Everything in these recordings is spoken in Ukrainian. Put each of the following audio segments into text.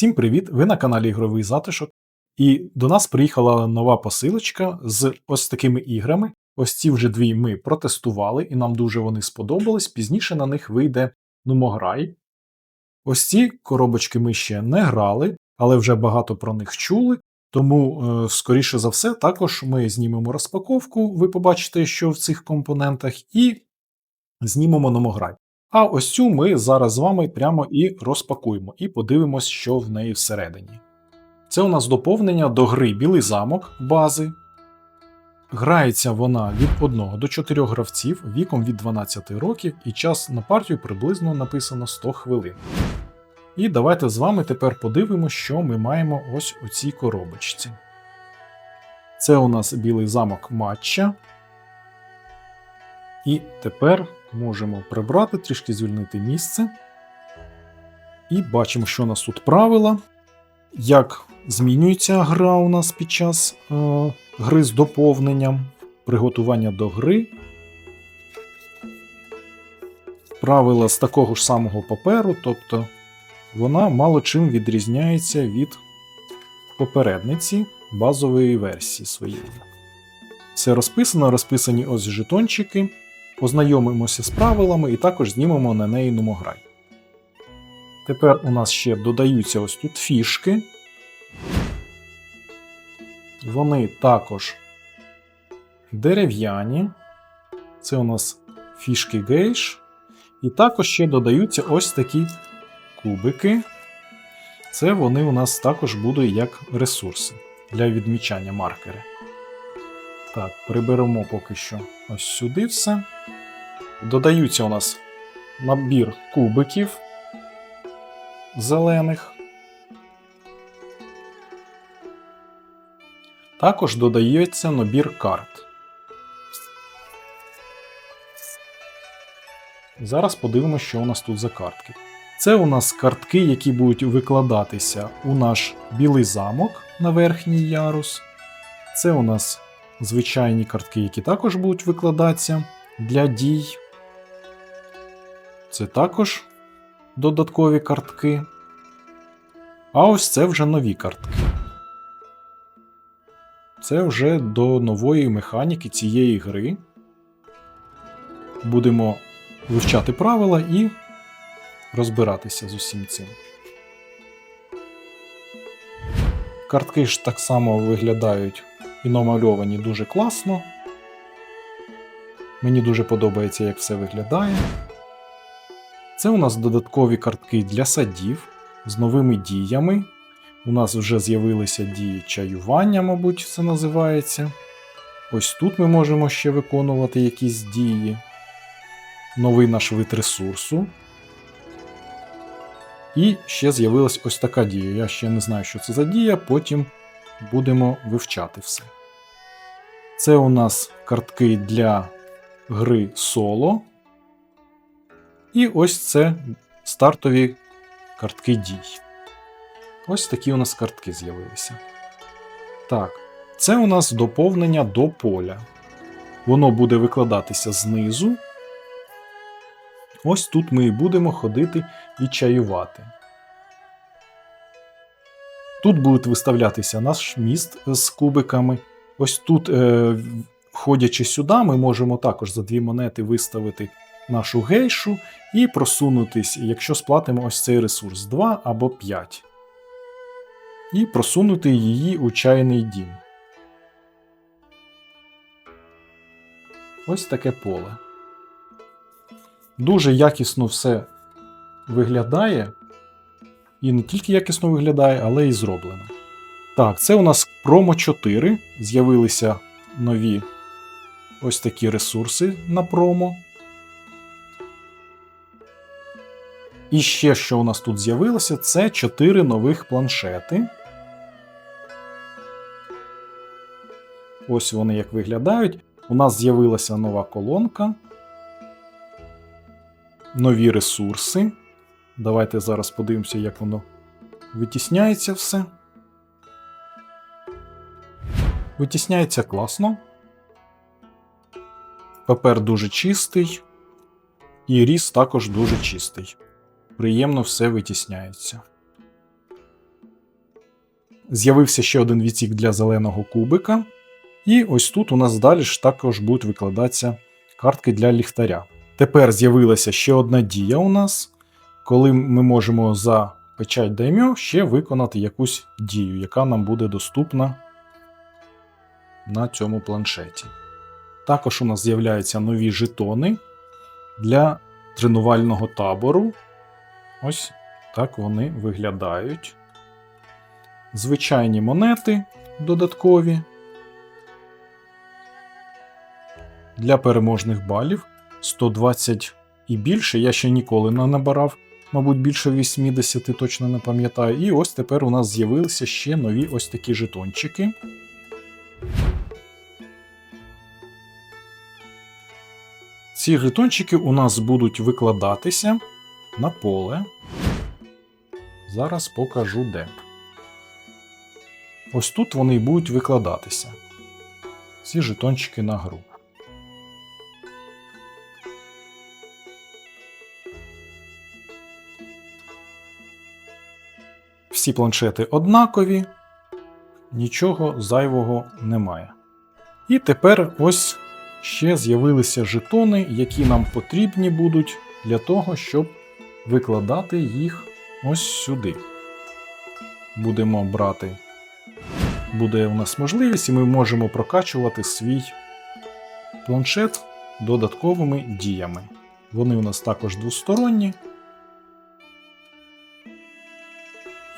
Всім привіт! Ви на каналі Ігровий Затишок. І до нас приїхала нова посилочка з ось такими іграми. Ось ці вже дві ми протестували, і нам дуже вони сподобались. Пізніше на них вийде Нумограй. Ось ці коробочки ми ще не грали, але вже багато про них чули. Тому, е, скоріше за все, також ми знімемо розпаковку, ви побачите, що в цих компонентах, і знімемо Номограй. А ось цю ми зараз з вами прямо і розпакуємо, і подивимось, що в неї всередині. Це у нас доповнення до гри Білий замок бази. Грається вона від 1 до 4 гравців віком від 12 років, і час на партію приблизно написано 100 хвилин. І давайте з вами тепер подивимося, що ми маємо ось у цій коробочці. Це у нас білий замок матча. І тепер можемо прибрати, трішки звільнити місце. І бачимо, що у нас тут правила. Як змінюється гра у нас під час е, гри з доповненням, приготування до гри. Правила з такого ж самого паперу, тобто вона мало чим відрізняється від попередниці базової версії своєї. Все розписано, розписані ось жетончики. Познайомимося з правилами і також знімемо на неї номограй. Тепер у нас ще додаються ось тут фішки. Вони також дерев'яні. Це у нас фішки гейш. І також ще додаються ось такі кубики. Це вони у нас також будуть як ресурси для відмічання маркери. Так, приберемо поки що ось сюди все. Додаються у нас набір кубиків зелених. Також додається набір карт. Зараз подивимося, що у нас тут за картки. Це у нас картки, які будуть викладатися у наш білий замок на верхній ярус. Це у нас звичайні картки, які також будуть викладатися для дій. Це також додаткові картки. А ось це вже нові картки. Це вже до нової механіки цієї гри. Будемо вивчати правила і розбиратися з усім цим. Картки ж так само виглядають і намальовані дуже класно. Мені дуже подобається, як все виглядає. Це у нас додаткові картки для садів з новими діями. У нас вже з'явилися дії чаювання, мабуть, це називається. Ось тут ми можемо ще виконувати якісь дії. Новий наш вид ресурсу. І ще з'явилась ось така дія. Я ще не знаю, що це за дія, потім будемо вивчати все. Це у нас картки для гри соло. І ось це стартові картки дій. Ось такі у нас картки з'явилися. Так, це у нас доповнення до поля. Воно буде викладатися знизу. Ось тут ми і будемо ходити і чаювати. Тут буде виставлятися наш міст з кубиками. Ось тут, е, ходячи сюди, ми можемо також за дві монети виставити нашу гейшу і просунутись, якщо сплатимо ось цей ресурс 2 або 5. І просунути її у чайний дім. Ось таке поле. Дуже якісно все виглядає. І не тільки якісно виглядає, але і зроблено. Так, це у нас промо 4. З'явилися нові ось такі ресурси на промо. І ще, що у нас тут з'явилося, це 4 нових планшети. Ось вони як виглядають. У нас з'явилася нова колонка. Нові ресурси. Давайте зараз подивимося, як воно витісняється все. Витісняється класно. Папер дуже чистий. І ріс також дуже чистий приємно все витісняється. з'явився ще один відсік для зеленого кубика. І ось тут у нас далі ж також будуть викладатися картки для ліхтаря. Тепер з'явилася ще одна дія у нас, коли ми можемо за печать даймьо ще виконати якусь дію, яка нам буде доступна на цьому планшеті. Також у нас з'являються нові жетони для тренувального табору. Ось так вони виглядають. Звичайні монети додаткові. Для переможних балів 120 і більше. Я ще ніколи не набирав, мабуть, більше 80, точно не пам'ятаю. І ось тепер у нас з'явилися ще нові ось такі жетончики. Ці жетончики у нас будуть викладатися на поле. Зараз покажу де. Ось тут вони будуть викладатися. Ці жетончики на гру. Всі планшети однакові, нічого зайвого немає. І тепер ось ще з'явилися жетони, які нам потрібні будуть для того, щоб викладати їх ось сюди. Будемо брати. Буде у нас можливість, і ми можемо прокачувати свій планшет додатковими діями. Вони у нас також двосторонні.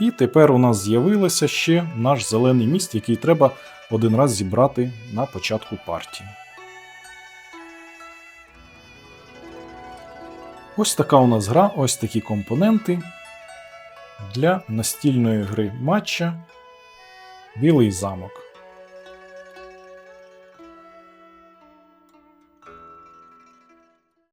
І тепер у нас з'явилося ще наш зелений міст, який треба один раз зібрати на початку партії. Ось така у нас гра, ось такі компоненти для настільної гри матча Білий замок.